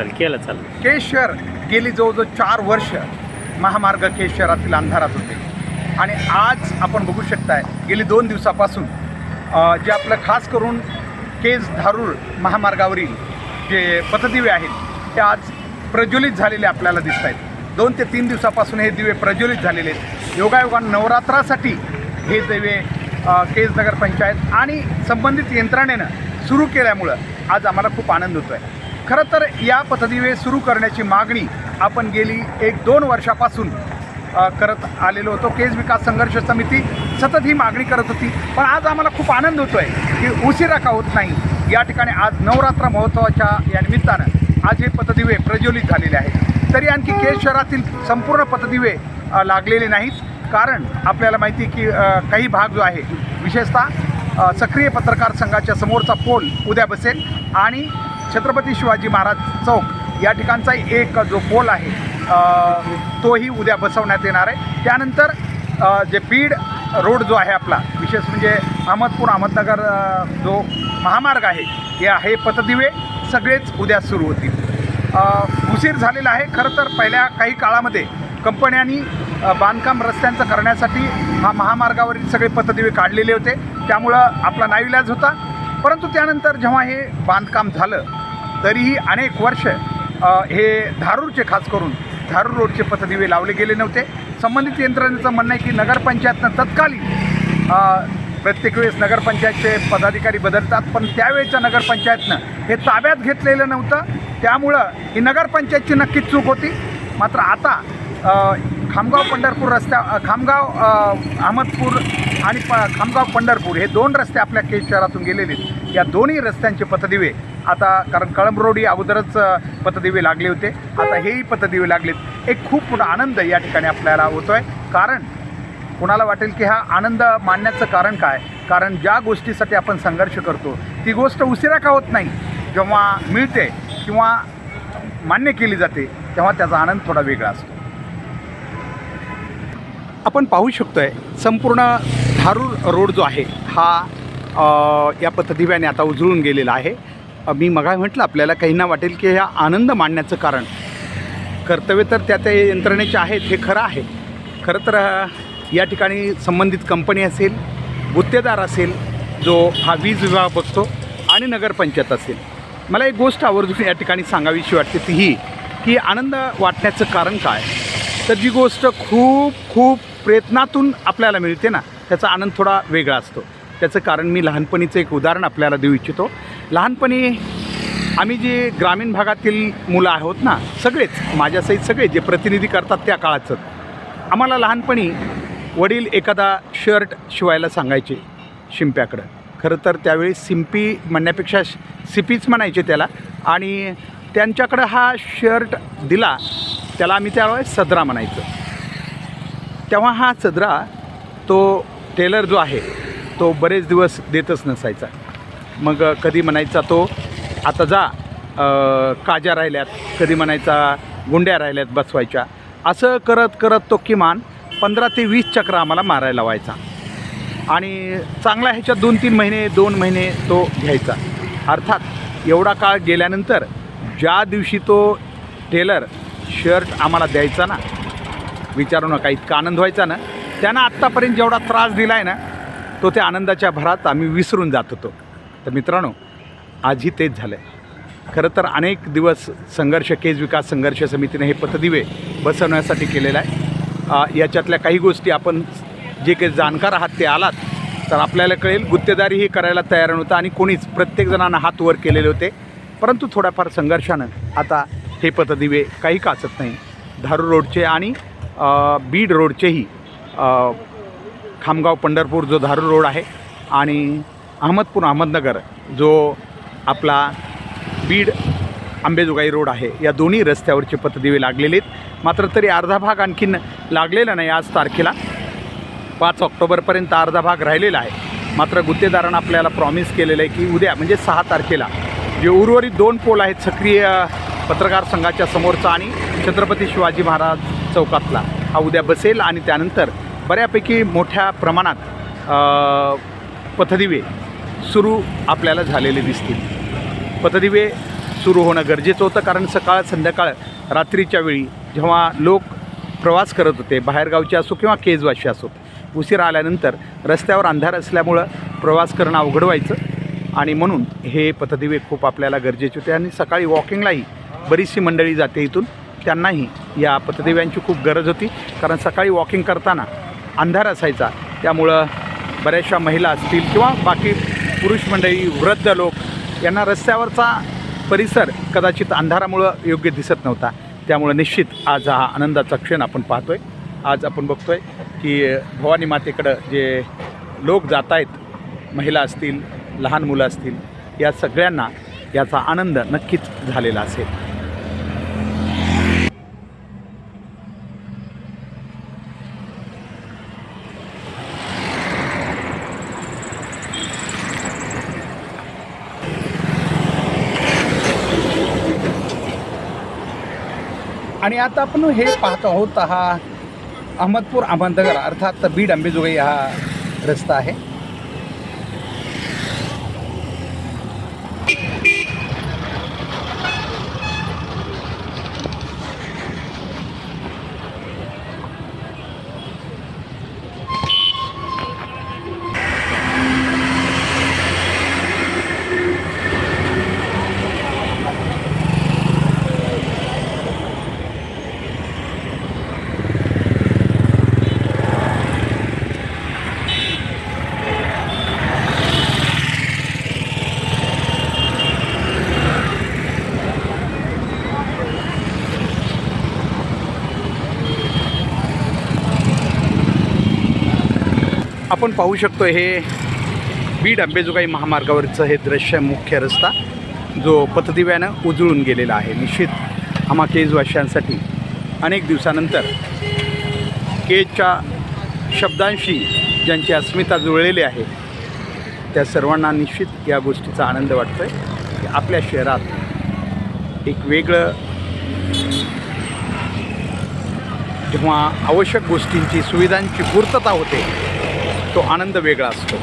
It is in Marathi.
चालेल केलं चालेल केशर शहर गेली जवळजवळ चार वर्ष महामार्ग केशरातील अंधारात होते. आणि आज आपण बघू शकताय गेली दोन दिवसापासून अ, जे आपलं खास करून केज धारूर महामार्गावरील जे पथदिवे आहेत ते आज प्रज्वलित झालेले आपल्याला दिसत आहेत दोन ते तीन दिवसापासून हे दिवे प्रज्वलित झालेले आहेत. योगायोगान नवरात्रासाठी हे दिवे अ, केज नगर पंचायत आणि संबंधित यंत्रणेनं सुरू केल्यामुळं आज आम्हाला खूप आनंद होतो आहे खरं तर या पथदिवे सुरू करण्याची मागणी आपण गेली एक दोन वर्षापासून करत आलेलो होतो. केज विकास संघर्ष समिती सतत ही मागणी करत होती. पण आज आम्हाला खूप आनंद होतो आहे की उशिरा का होत नाही. या ठिकाणी आज नवरात्र महोत्सवाच्या या निमित्तानं आज हे पथदिवे प्रज्वलित झालेले आहेत तरी आणखी केज शहरातील संपूर्ण पथदिवे लागलेले नाहीत. कारण आपल्याला माहिती आहे की काही भाग जो आहे विशेषतः सक्रिय पत्रकार संघाच्या समोरचा पोल उद्या बसेल. आणि छत्रपती शिवाजी महाराज चौक या ठिकाणचा एक जो पोल आहे तोही उद्या बसवण्यात येणार आहे. त्यानंतर जे बीड रोड जो आहे आपला विशेष म्हणजे अहमदपूर अहमदनगर जो महामार्ग आहे हे आहे पथदिवे सगळेच उद्या सुरू होतील. उशीर झालेला आहे. खरं तर पहिल्या काही काळामध्ये कंपन्यांनी बांधकाम रस्त्यांचं करण्यासाठी हा महामार्गावरील सगळे पथदिवे काढलेले होते. त्यामुळं आपला नाविलाज होता. परंतु त्यानंतर जेव्हा हे बांधकाम झालं तरीही अनेक वर्ष हे धारूरचे खास करून धारूर रोडचे पथदिवे लावले गेले नव्हते. संबंधित यंत्रणेचं म्हणणं आहे की नगरपंचायतनं तत्कालीन प्रत्येक वेळेस नगरपंचायतचे पदाधिकारी बदलतात पण त्यावेळेच्या नगरपंचायतनं हे ताब्यात घेतलेलं नव्हतं. त्यामुळं ही नगरपंचायतची नक्कीच चूक होती. मात्र आता खामगाव पंढरपूर रस्त्या खामगाव अहमदपूर आणि प खामगाव पंढरपूर हे दोन रस्ते आपल्या केज शहरातून गेलेले आहेत. या दोन्ही रस्त्यांचे पथदिवे आता कारण कळंब रोड ही अगोदरच पतदिवे लागले होते. आता हेही पतदिवे लागलेत. एक खूप मोठा आनंद या ठिकाणी आपल्याला होतो आहे कारण कोणाला वाटेल की हा आनंद मानण्याचं कारण काय? कारण ज्या गोष्टीसाठी आपण संघर्ष करतो ती गोष्ट उशिरा का होत नाही? जेव्हा मिळते किंवा मान्य केली जाते तेव्हा त्याचा आनंद थोडा वेगळा असतो. आपण पाहू शकतो आहे संपूर्ण धारूर रोड जो आहे हा या पथदिव्याने आता उजळून गेलेला आहे. मी मगा म्हटलं आपल्याला काहींना वाटेल की हा आनंद मांडण्याचं कारण. कर्तव्य तर त्या त्या यंत्रणेचे आहेत हे खरं आहे. खरं तर या ठिकाणी संबंधित कंपनी असेल गुत्तेदार असेल जो हा वीज विभाग बघतो आणि नगरपंचायत असेल. मला एक गोष्ट आवर्जून या ठिकाणी सांगावीशी वाटते ती ही की आनंद वाटण्याचं कारण काय? तर जी गोष्ट खूप खूप प्रयत्नातून आपल्याला मिळते ना त्याचा आनंद थोडा वेगळा असतो. त्याचं कारण मी लहानपणीचं एक उदाहरण आपल्याला देऊ इच्छितो. लहानपणी आम्ही जे ग्रामीण भागातील मुलं आहोत ना सगळेच माझ्यासहित सगळे जे प्रतिनिधी करतात त्या काळाचं आम्हाला लहानपणी वडील एखादा शर्ट शिवायला सांगायचे शिंप्याकडं. खरं तर त्यावेळी सिंपी म्हणण्यापेक्षा सिपीच म्हणायचे त्याला आणि त्यांच्याकडं हा शर्ट दिला त्याला आम्ही त्यावेळेस सदरा म्हणायचं. तेव्हा हा सदरा तो टेलर जो आहे तो बरेच दिवस देतच नसायचा. मग कधी म्हणायचा तो आता जा काज्या राहिल्यात. कधी म्हणायचा गुंड्या राहिल्यात बसवायच्या. असं करत करत तो किमान पंधरा ते वीस चक्र आम्हाला मारायला व्हायचा आणि चांगला ह्याच्यात दोन तीन महिने दोन महिने तो घ्यायचा. अर्थात एवढा काळ गेल्यानंतर ज्या दिवशी तो टेलर शर्ट आम्हाला द्यायचा ना विचारू नका इतका आनंद व्हायचा ना त्यानं आत्तापर्यंत जेवढा त्रास दिला आहे ना तो त्या आनंदाच्या भरात आम्ही विसरून जात होतो. तर मित्रांनो आजही तेच झालं आहे खरं तर अनेक दिवस संघर्ष केज विकास संघर्ष समितीने हे पथदिवे बसवण्यासाठी केलेलं आहे. याच्यातल्या काही गोष्टी आपण जे काही जाणकार आहात ते आलात तर आपल्याला कळेल गुत्तेदारीही करायला तयार नव्हतं आणि कोणीच प्रत्येकजणांना हात वर केलेले होते. परंतु थोड्याफार संघर्षानं आता हे पथदिवे काही काचत नाही. धारू रोडचे आणि बीड रोडचेही खामगाव पंढरपूर जो धारू रोड आहे आणि अहमदपूर अहमदनगर जो आपला बीड आंबेजोगाई रोड आहे या दोन्ही रस्त्यावरचे पथदिवे लागलेले आहेत. मात्र तरी अर्धा भाग आणखीन लागलेला नाही आज तारखेला. पाच ऑक्टोबरपर्यंत अर्धा भाग राहिलेला आहे. मात्र गुत्तेदारानं आपल्याला प्रॉमिस केलेलं आहे की उद्या म्हणजे सहा तारखेला जे उर्वरित दोन पोल आहेत सक्रिय पत्रकार संघाच्या समोरचा आणि छत्रपती शिवाजी महाराज चौकातला हा उद्या बसेल आणि त्यानंतर बऱ्यापैकी मोठ्या प्रमाणात पथदिवे सुरू आपल्याला झालेले दिसतील. पथदिवे सुरू होणं गरजेचं होतं कारण सकाळ संध्याकाळ रात्रीच्या वेळी जेव्हा लोक प्रवास करत होते बाहेरगावचे असो किंवा केजवाशी असोत उशीर आल्यानंतर रस्त्यावर अंधार असल्यामुळं प्रवास करणं अवघड व्हायचं आणि म्हणून हे पथदिवे खूप आपल्याला गरजेचे होते आणि सकाळी वॉकिंगलाही बरीचशी मंडळी जाते इथून. त्यांनाही या पथदिव्यांची खूप गरज होती कारण सकाळी वॉकिंग करताना अंधार असायचा. त्यामुळं बऱ्याचशा महिला असतील किंवा बाकी पुरुष मंडळी वृद्ध लोक यांना रस्त्यावरचा परिसर कदाचित अंधारामुळं योग्य दिसत नव्हता. त्यामुळं निश्चित आज हा आनंदाचा क्षण आपण पाहतोय. आज आपण बघतोय की भवानी मातेकडं जे लोक जात आहेत महिला असतील लहान मुलं असतील या सगळ्यांना याचा आनंद नक्कीच झालेला असेल. आणि आता आपण हे पाहतो आहोत हा अहमदपूर अहमदनगर अर्थात बीड अंबेजोगाई हा रस्ता आहे. आपण पाहू शकतो हे बीड अंबेजोगाई महामार्गावरचं हे दृश्य मुख्य रस्ता जो पथदिव्यानं उजळून गेलेला आहे. निश्चित आम्हा केजवाशांसाठी अनेक दिवसानंतर केजच्या शब्दांशी ज्यांची अस्मिता जुळलेली आहे त्या सर्वांना निश्चित या गोष्टीचा आनंद वाटतो आहे की आपल्या शहरात एक वेगळं जेव्हा आवश्यक गोष्टींची सुविधांची पूर्तता होते. तो आनंद वेगळा असतो.